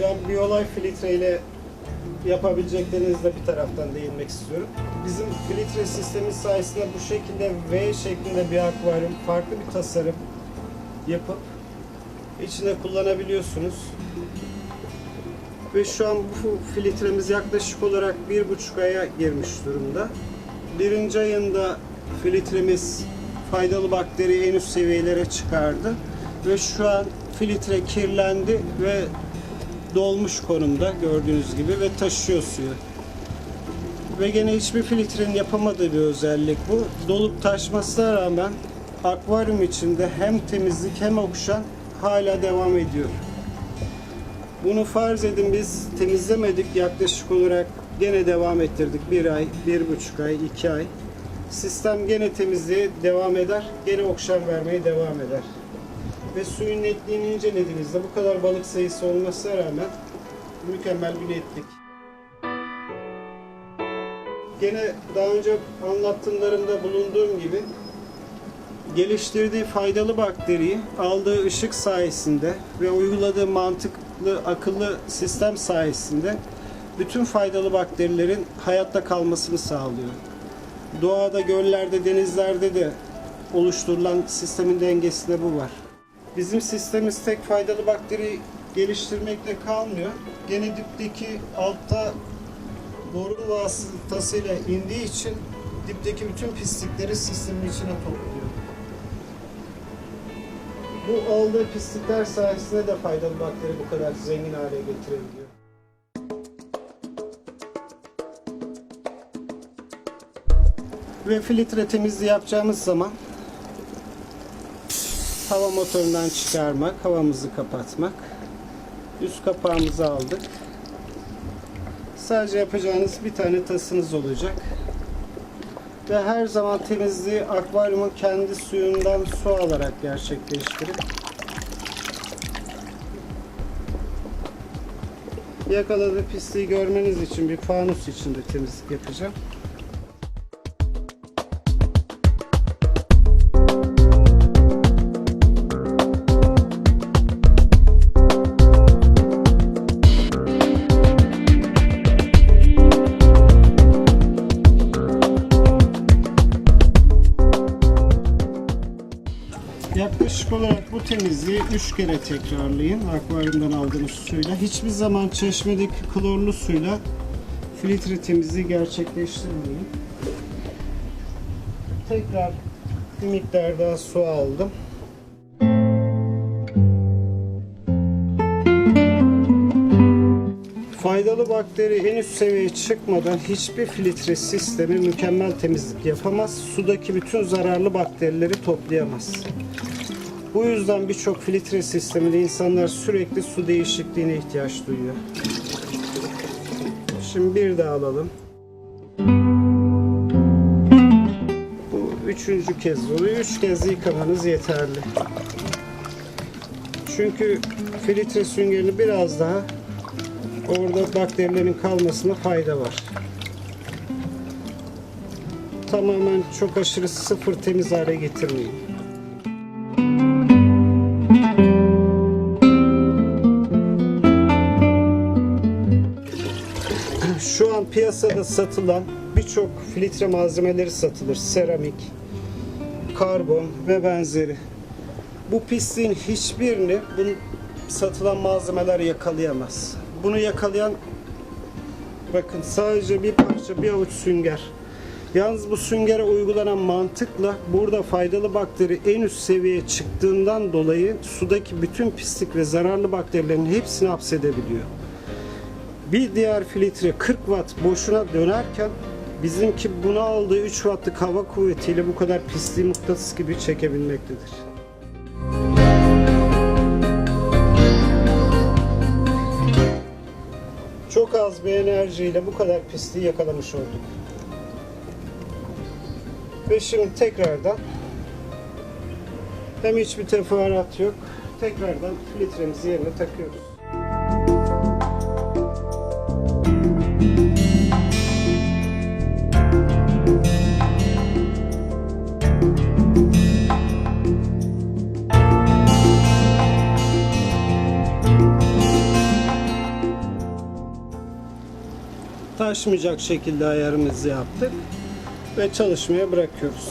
Şu an Biolay filtre ile yapabileceklerinizle bir taraftan değinmek istiyorum. Bizim filtre sistemi sayesinde bu şekilde V şeklinde bir akvaryum, farklı bir tasarım yapıp içinde kullanabiliyorsunuz. Ve şu an bu filtremiz yaklaşık olarak bir buçuk aya girmiş durumda. Birinci ayında filtremiz faydalı bakteri en üst seviyelere çıkardı. Ve şu an filtre kirlendi ve dolmuş konumda gördüğünüz gibi ve taşıyor suyu. Ve gene hiçbir filtrenin yapamadığı bir özellik bu. Dolup taşmasına rağmen akvaryum içinde hem temizlik hem okşan hala devam ediyor. Bunu farz edin biz temizlemedik yaklaşık olarak gene devam ettirdik. Bir ay, bir buçuk ay, iki ay. Sistem gene temizliğe devam eder, gene okşam vermeye devam eder. Ve suyun netliğini incelediğinizde bu kadar balık sayısı olmasına rağmen mükemmel bir netlik. Gene daha önce anlattımlarımda bulunduğum gibi geliştirdiği faydalı bakteriyi aldığı ışık sayesinde ve uyguladığı mantıklı, akıllı sistem sayesinde bütün faydalı bakterilerin hayatta kalmasını sağlıyor. Doğada, göllerde, denizlerde de oluşturulan sistemin dengesinde bu var. Bizim sistemimiz tek faydalı bakteri geliştirmekle kalmıyor. Gene dipteki altta boru vasıtasıyla indiği için dipteki bütün pislikleri sistemin içine topluyor. Bu aldığı pislikler sayesinde de faydalı bakteri bu kadar zengin hale getirebiliyor. Ve filtre temizliği yapacağımız zaman hava motorundan çıkarmak, havamızı kapatmak. Üst kapağımızı aldık. Sadece yapacağınız bir tane tasınız olacak. Ve her zaman temizliği akvaryumun kendi suyundan su alarak gerçekleştirip yakaladığı pisliği görmeniz için bir fanus içinde temizlik yapacağım. Yaklaşık olarak bu temizliği 3 kere tekrarlayın akvaryumdan aldığınız suyla. Hiçbir zaman çeşmedeki klorlu suyla filtre temizliği gerçekleştirmeyin. Tekrar bir miktar daha su aldım. Faydalı bakteri en üst seviyeye çıkmadan hiçbir filtre sistemi mükemmel temizlik yapamaz. Sudaki bütün zararlı bakterileri toplayamaz. Bu yüzden birçok filtre sisteminde insanlar sürekli su değişikliğine ihtiyaç duyuyor. Şimdi bir daha alalım. Bu üçüncü kez oluyor. Üç kez yıkamanız yeterli. Çünkü filtre süngerini biraz daha orada bakterilerin kalmasına fayda var. Tamamen çok aşırı sıfır temiz hale getirmeyin. Şu an piyasada satılan birçok filtre malzemeleri satılır. Seramik, karbon ve benzeri. Bu pisliğin hiçbirini bu satılan malzemeler yakalayamaz. Bunu yakalayan bakın sadece bir parça bir avuç sünger. Yalnız bu süngere uygulanan mantıkla burada faydalı bakteri en üst seviyeye çıktığından dolayı sudaki bütün pislik ve zararlı bakterilerin hepsini hapsedebiliyor. Bir diğer filtre 40 watt boşuna dönerken bizimki buna aldığı 3 wattlık hava kuvvetiyle bu kadar pisliği mıknatıs gibi çekebilmektedir. Çok az bir enerjiyle bu kadar pisliği yakalamış olduk. Ve şimdi tekrardan hem hiçbir teferruat yok. Tekrardan filtremizi yerine takıyoruz. Taşmayacak şekilde ayarımızı yaptık ve çalışmaya bırakıyoruz.